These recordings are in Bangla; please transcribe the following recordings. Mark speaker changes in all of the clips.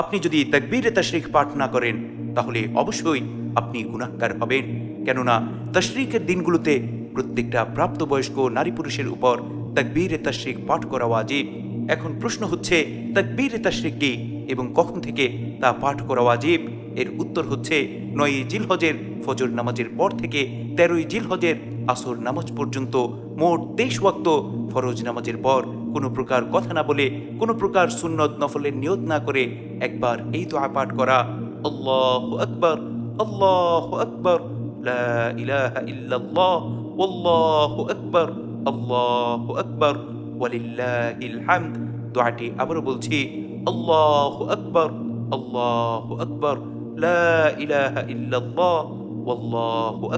Speaker 1: আপনি যদি তাকবীরে তাশরিক পাঠ না করেন, তাহলে অবশ্যই আপনি গুনাহগার হবেন। কেননা তাশরিকের দিনগুলোতে প্রত্যেকটা প্রাপ্তবয়স্ক নারী পুরুষের উপর তাকবীরে তাশরিক পাঠ করা ওয়াজিব। এখন প্রশ্ন হচ্ছে, তাকবীরে তাশরিক কি এবং কখন থেকে তা পাঠ করা ওয়াজিব? এর উত্তর হচ্ছে নয়ই জিলহজের ফজর নামাজের পর থেকে তেরোই জিলহজের আসর নামাজ পর্যন্ত মোট তেইশ ওয়াক্ত ফরজ নামাজের পর কোনো প্রকার কথা না বলে, কোনো প্রকার সুন্নত নফলের নিয়ত না করে একবার এই দোয়া পাঠ করা। আল্লাহ আকবর আল্লাহ আকবর আকবর, আল্লাহু আকবর হামদ। দোয়াটি আবারও বলছি, আল্লাহু আকবর আল্লাহু আকবর ইল্লাল্লাহ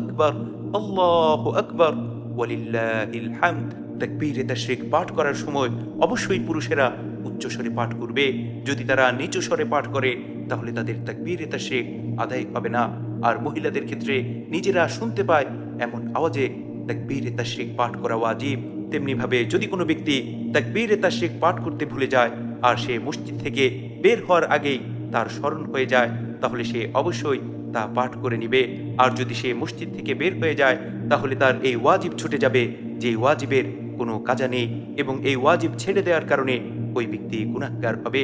Speaker 1: আকবর, আল্লাহু আকবর, ওয়ালিল্লাহিল হামদ। তাকবীরে তাশরিক পাঠ করার সময় অবশ্যই পুরুষেরা উচ্চস্বরে পাঠ করবে। যদি তারা নিচু স্বরে পাঠ করে, তাহলে তাদের তাকবীরে তাশরিক আদায় হবে না। আর মহিলাদের ক্ষেত্রে নিজেরা শুনতে পায় এমন আওয়াজে তাকবীরে তাশরিক পাঠ করা ওয়াজিব। তেমনিভাবে যদি কোনো ব্যক্তি তাকবীরে তাশরিক পাঠ করতে ভুলে যায় আর সে মসজিদ থেকে বের হওয়ার আগেই তার স্মরণ হয়ে যায়, তাহলে সে অবশ্যই তা পাঠ করে নিবে। আর যদি সে মসজিদ থেকে বের হয়ে যায়, তাহলে তার এই ওয়াজিব ছুটে যাবে, যে ওয়াজিবের কোনো কাজা নেই এবং এই ওয়াজিব ছেড়ে দেওয়ার কারণে ওই ব্যক্তি গুনাহগার হবে।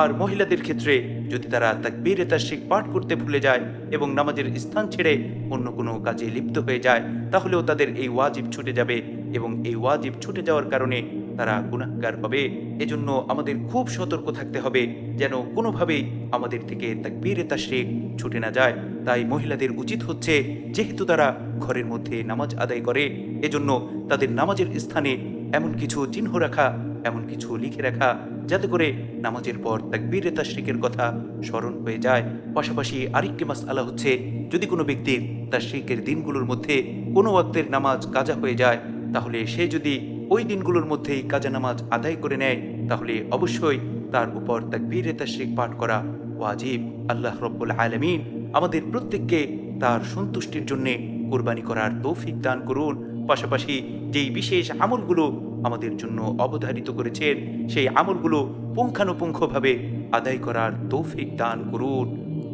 Speaker 1: আর মহিলাদের ক্ষেত্রে যদি তারা তাকবীরে শিখ পাঠ করতে ভুলে যায় এবং নামাজের স্থান ছেড়ে অন্য কোনো কাজে লিপ্ত হয়ে যায়, তাহলেও তাদের এই ওয়াজিব ছুটে যাবে এবং এই ওয়াজিব ছুটে যাওয়ার কারণে তারা গুনাহগার হবে। এজন্য আমাদের খুব সতর্ক থাকতে হবে যেন কোনোভাবেই আমাদের থেকে তাকবীরে তাশরিক ছুটে না যায়। তাই মহিলাদের উচিত হচ্ছে, যেহেতু তারা ঘরের মধ্যে নামাজ আদায় করে, এজন্য তাদের নামাজের স্থানে এমন কিছু চিহ্ন রাখা, এমন কিছু লিখে রাখা, যাতে করে নামাজের পর তাকবীরে তাশরিকের কথা স্মরণ হয়ে যায়। পাশাপাশি আরেকটি মাসআলা হচ্ছে, যদি কোনো ব্যক্তির তাশরিকের দিনগুলোর মধ্যে কোনো ওয়াক্তের নামাজ কাজা হয়ে যায়, তাহলে সে যদি ওই দিনগুলোর মধ্যেই কাজা নামাজ আদায় করে নেয়, তাহলে অবশ্যই তার উপর তাক তাকবীরে তাশরিক পাঠ করা ওয়াজিব। আল্লাহ রব্বুল আলমিন আমাদের প্রত্যেককে তার সন্তুষ্টির জন্যে কোরবানি করার তৌফিক দান করুন। পাশাপাশি যেই বিশেষ আমলগুলো আমাদের জন্য অবধারিত করেছেন, সেই আমলগুলো পুঙ্খানুপুঙ্খভাবে আদায় করার তৌফিক দান করুন।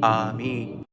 Speaker 1: আমিন।